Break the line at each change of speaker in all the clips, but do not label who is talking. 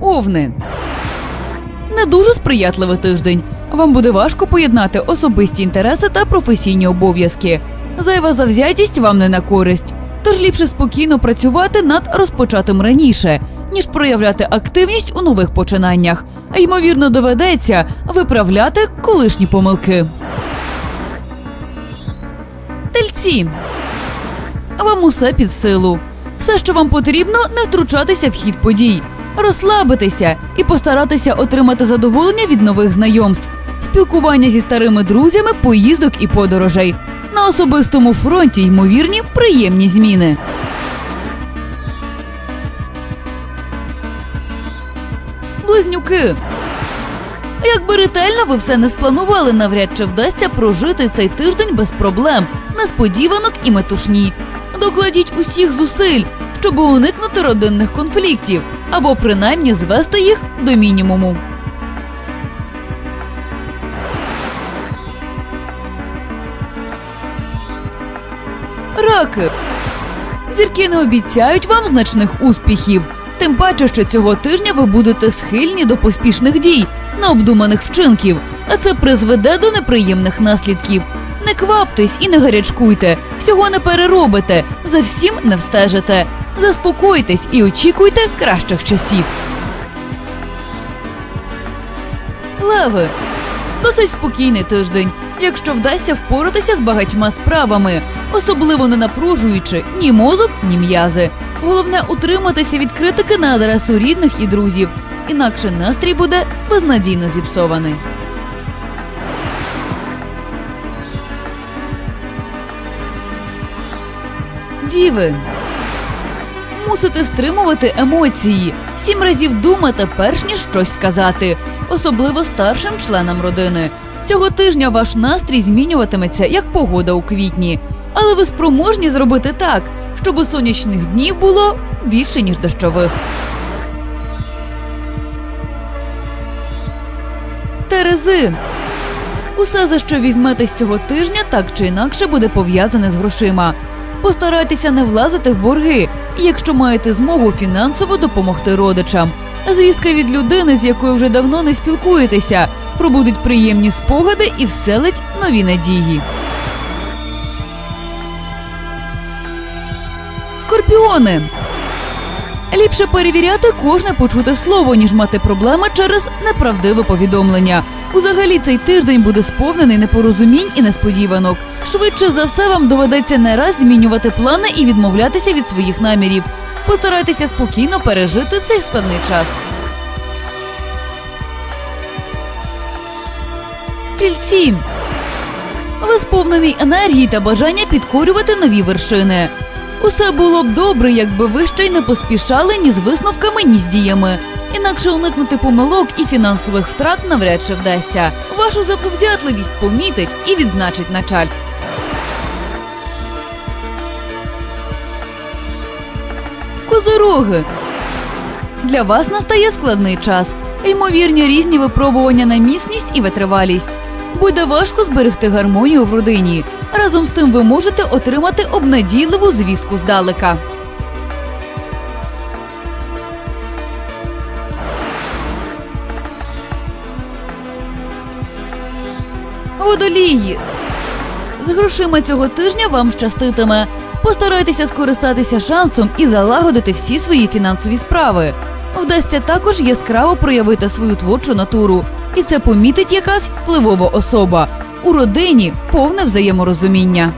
Овни. Не дуже сприятливий тиждень. Вам буде важко поєднати особисті інтереси та професійні обов'язки. Зайва завзятість вам не на користь. Тож ліпше спокійно працювати над розпочатим раніше, ніж проявляти активність у нових починаннях. А ймовірно, доведеться виправляти колишні помилки. Тельці. Вам усе під силу. Все, що вам потрібно, не втручатися в хід подій, розслабитися і постаратися отримати задоволення від нових знайомств, спілкування зі старими друзями, поїздок і подорожей. На особистому фронті ймовірні приємні зміни. Близнюки. Якби ретельно ви все не спланували, навряд чи вдасться прожити цей тиждень без проблем, несподіванок і метушні. Докладіть усіх зусиль, щоб уникнути родинних конфліктів або принаймні звести їх до мінімуму. Раки. Зірки не обіцяють вам значних успіхів. Тим паче, що цього тижня ви будете схильні до поспішних дій, необдуманих вчинків, а це призведе до неприємних наслідків. Не кваптесь і не гарячкуйте, всього не переробите, за всім не встежите. Заспокойтесь і очікуйте кращих часів. Леви. Досить спокійний тиждень, якщо вдасться впоратися з багатьма справами, особливо не напружуючи ні мозок, ні м'язи. Головне утриматися від критики на адресу рідних і друзів, інакше настрій буде безнадійно зіпсований. Діви. Мусите стримувати емоції, сім разів думати, перш ніж щось сказати, особливо старшим членам родини. Цього тижня ваш настрій змінюватиметься як погода у квітні, але ви спроможні зробити так, щоб сонячних днів було більше ніж дощових. Терези. Усе, за що візьметесь цього тижня, так чи інакше буде пов'язане з грошима. Постарайтеся не влазити в борги, якщо маєте змогу фінансово допомогти родичам. Звістка від людини, з якою вже давно не спілкуєтеся, пробудить приємні спогади і вселить нові надії. Скорпіони. Ліпше перевіряти кожне почуте слово, ніж мати проблеми через неправдиве повідомлення. Узагалі цей тиждень буде сповнений непорозумінь і несподіванок. Швидше за все вам доведеться не раз змінювати плани і відмовлятися від своїх намірів. Постарайтеся спокійно пережити цей складний час. Стрільці. Ви сповнений енергії та бажання підкорювати нові вершини. Усе було б добре, якби ви ще й не поспішали ні з висновками, ні з діями. Інакше уникнути помилок і фінансових втрат навряд чи вдасться. Вашу заповзятливість помітить і відзначить началь. Козироги. Для вас настає складний час. Ймовірні різні випробування на міцність і витривалість. Буде важко зберегти гармонію в родині. Разом з тим ви можете отримати обнадійливу звістку здалека. Водолії. З грошима цього тижня вам щаститиме. Постарайтеся скористатися шансом і залагодити всі свої фінансові справи. Вдасться також яскраво проявити свою творчу натуру, і це помітить якась впливова особа. У родині повне взаєморозуміння.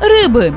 Риби.